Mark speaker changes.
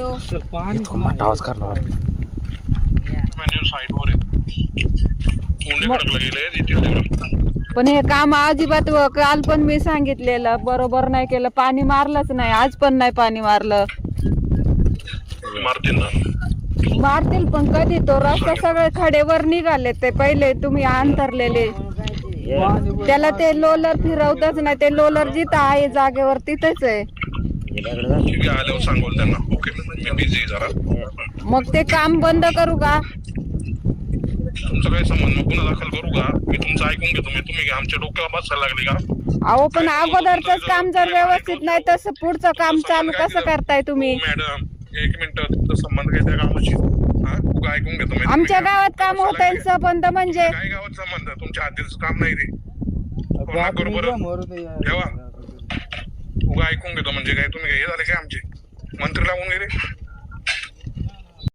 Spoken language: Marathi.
Speaker 1: मोठा आवाज करणार.
Speaker 2: पण हे काम अजिबात व- काल पण मी सांगितलेलं बरोबर नाही केलं पाणी मारलंच नाही आज पण नाही पाणी मारलं.
Speaker 3: मारतील
Speaker 2: पण कधी? तो रस्ता सगळे खडेवर निघाले ते पहिले तुम्ही अंतरलेले त्याला ते लोलर फिरवतच नाही ते लोलर जिथं आहे जागेवर तिथेच आहे.
Speaker 3: ठीक आहे आल्यावर सांगू त्यांना. ओके मी बिझी जरा.
Speaker 2: मग ते काम बंद करू का?
Speaker 3: तुमचा काही संबंध मग गुन्हा दाखल करू का? मी तुमचं ऐकून घेतो. मी तुम्ही आमच्या डोक्याला बसायला लागली का?
Speaker 2: अहो पण अगोदरच काम जर व्यवस्थित नाही तसं पुढचं काम चालू कसं करताय तुम्ही?
Speaker 3: हो, मॅडम एक मिनिट. तुमचा संबंध काय त्या हा? तू काय ऐकून घेतो? मी
Speaker 2: आमच्या
Speaker 3: तुम्ही
Speaker 2: गावात काम होत आहे संबंध म्हणजे?
Speaker 3: काय गावात संबंध? तुमच्या हद्दीचं काम नाही ते. कोणा बरोबर. ठेवा. ऐकून घेतो म्हणजे काय? तुम्ही हे झाले काय आमचे? मंत्री लागून गेले?